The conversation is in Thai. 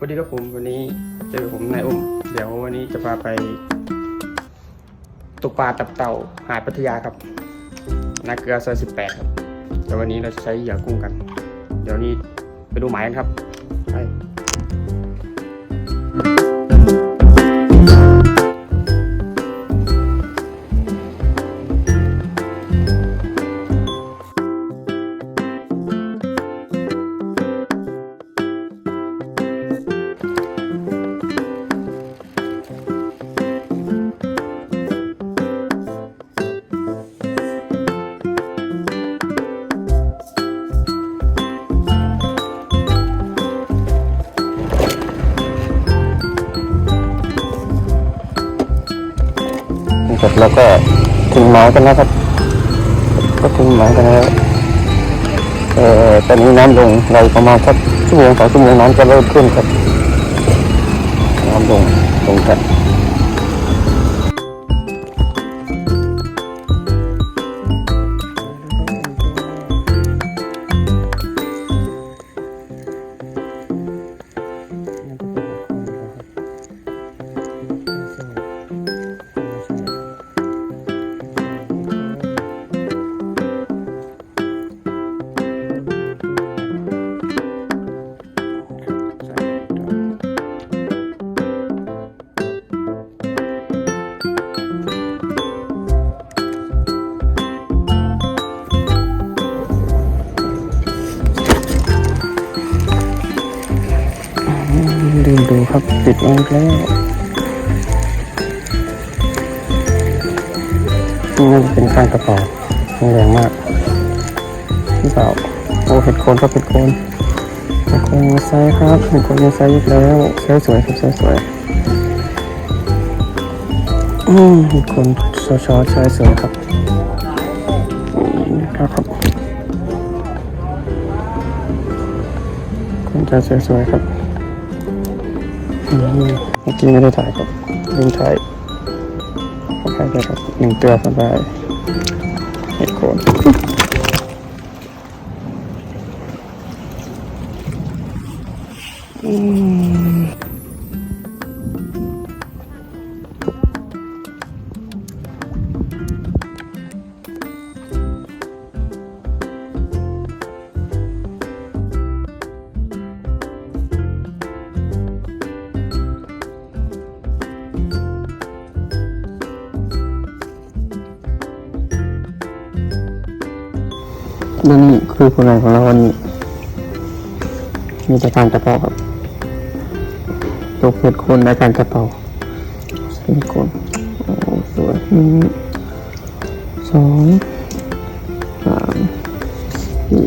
สวัสดีครับผมวันนี้เจอผมนายอุ้มเดี๋ยววันนี้จะพาไปตกปลาตับเต่าหาดพัทยาครับนาเกลือซอยสิบแปดครับแต่วันนี้เราจะใช้เหยื่อกุ้งกัน เดี๋ยวนี้ไปดูหมายกันครับไป สร็จแล้วก็ถึงหมายกันนะครับ ก็ถึงหมายกันแล้วเอ่อตอนนี้น้ำลงเราประมาณสักชั่วโมงสองชั่วโมงน้ำจะเริ่มขึ้นครับน้ำลงลงครับ ครับปิดไว้แล้วนี่น่าจะเป็นข้างกระเป๋าแรงมากพี่เปล่าโอ้เห็ดโคนครับเห็ดโคนเห็ดโคนมาไซส์ครับเห็ดโคนมาไซส์อีกแล้วไซส์สวยครับไซส์สวยอืมเห็ดโคนชอชอไซส์สวยครับครับครับคนจะสวยๆครับ เมื่อกี้ไม่ได้ถ่ายครับลืมถ่ายขอถ่ายไปครับหนึ่งตัวสบายเห็ดโคนอืม และนี่คือผลงานของเราวันนี้ มีอาจารย์กระเป๋าครับตัวเปิดคนในการย์กระเป๋เป็นคนสวยหนึ่งสองสามสี่